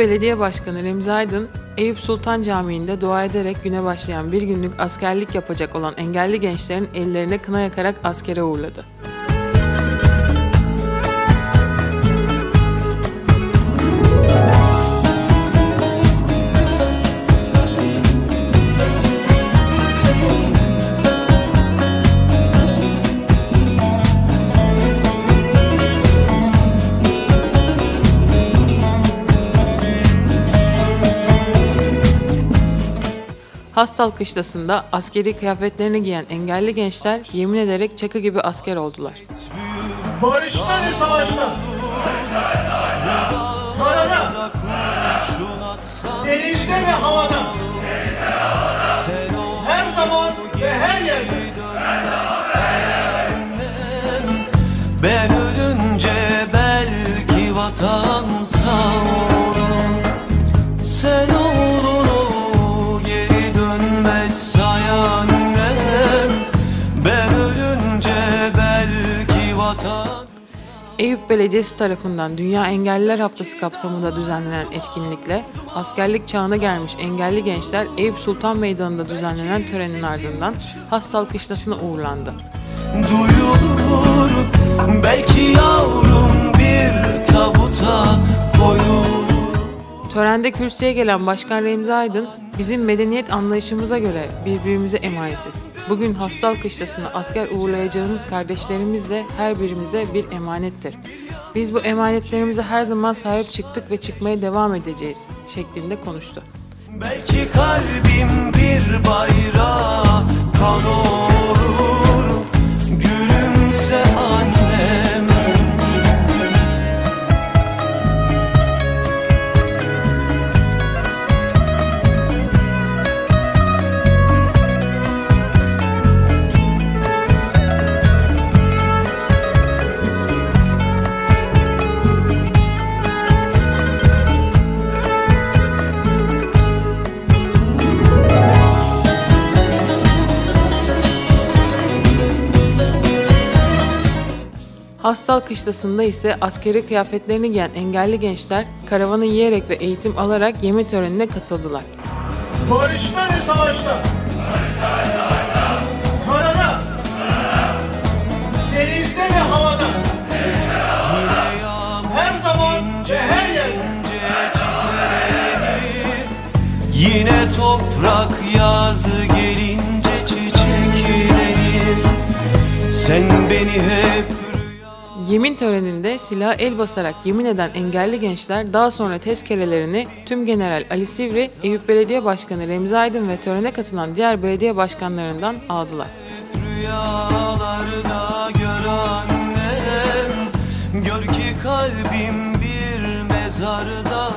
Belediye Başkanı Remzi Aydın, Eyüp Sultan Camii'nde dua ederek güne başlayan bir günlük askerlik yapacak olan engelli gençlerin ellerine kına yakarak askere uğurladı. Hastal kışlasında askeri kıyafetlerini giyen engelli gençler yemin ederek çakı gibi asker oldular. Barışta ve savaşta. Karada. Denizde ve havada. Eyüp Belediyesi tarafından Dünya Engelliler Haftası kapsamında düzenlenen etkinlikle askerlik çağına gelmiş engelli gençler Eyüp Sultan Meydanı'nda düzenlenen törenin ardından Hastal Kışlası'na uğurlandı. duyulur Törende kürsüye gelen Başkan Remzi Aydın, bizim medeniyet anlayışımıza göre birbirimize emanetiz. Bugün Hastal Kışlası'na asker uğurlayacağımız kardeşlerimiz de her birimize bir emanettir. Biz bu emanetlerimize her zaman sahip çıktık ve çıkmaya devam edeceğiz şeklinde konuştu. Belki kalbim bir bayrağa kan olur Hastal Kışlası'nda ise askeri kıyafetlerini giyen engelli gençler karavanı yiyerek ve eğitim alarak yeme törenine katıldılar. Barışta ve savaşta. Karada. Denizde ve havada. Her zaman ve her yerde. Yine toprak yazı gelince çiçeklenir Sen beni hep Yemin töreninde silah el basarak yemin eden engelli gençler daha sonra tezkerelerini tüm General Ali Sivri, Eyüp Belediye Başkanı Remzi Aydın ve törene katılan diğer belediye başkanlarından aldılar. gör ki kalbim bir mezarda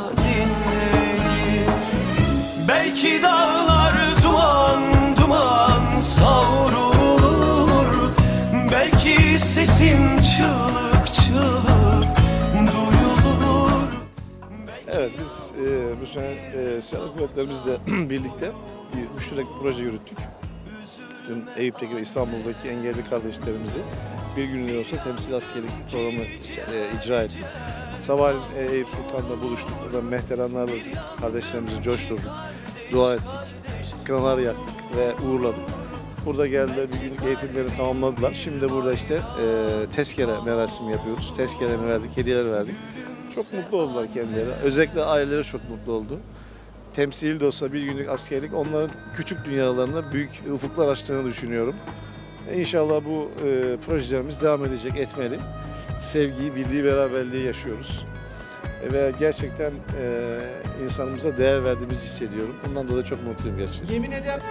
Belki dağlar duman duman savrulur Belki sesim çığlık Evet biz e, bu sene e, silahlı kuvvetlerimizle birlikte bir müşterek proje yürüttük. Tüm Eyüp'teki ve İstanbul'daki engelli kardeşlerimizi bir günlüğüne olsa temsil askerlik programı e, icra ettik. Sabah e, Eyüp Sultan'da buluştuk. Burada mehteranlarla kardeşlerimizi coşturduk. Dua ettik. Kınalar yaktık ve uğurladık. Burada geldiler bir günlük eğitimlerini tamamladılar. Şimdi burada işte e, tezkere merasimi yapıyoruz. Tezkerelerini verdik, hediyeler verdik. Çok mutlu oldular kendileri. Özellikle aileleri çok mutlu oldu. Temsili de olsa bir günlük askerlik onların küçük dünyalarında büyük ufuklar açtığını düşünüyorum. İnşallah bu e, projelerimiz devam edecek, etmeli. Sevgiyi, birliği, beraberliği yaşıyoruz. E, ve gerçekten e, insanımıza değer verdiğimizi hissediyorum. Bundan dolayı çok mutluyum gerçekten. Yemin ederim.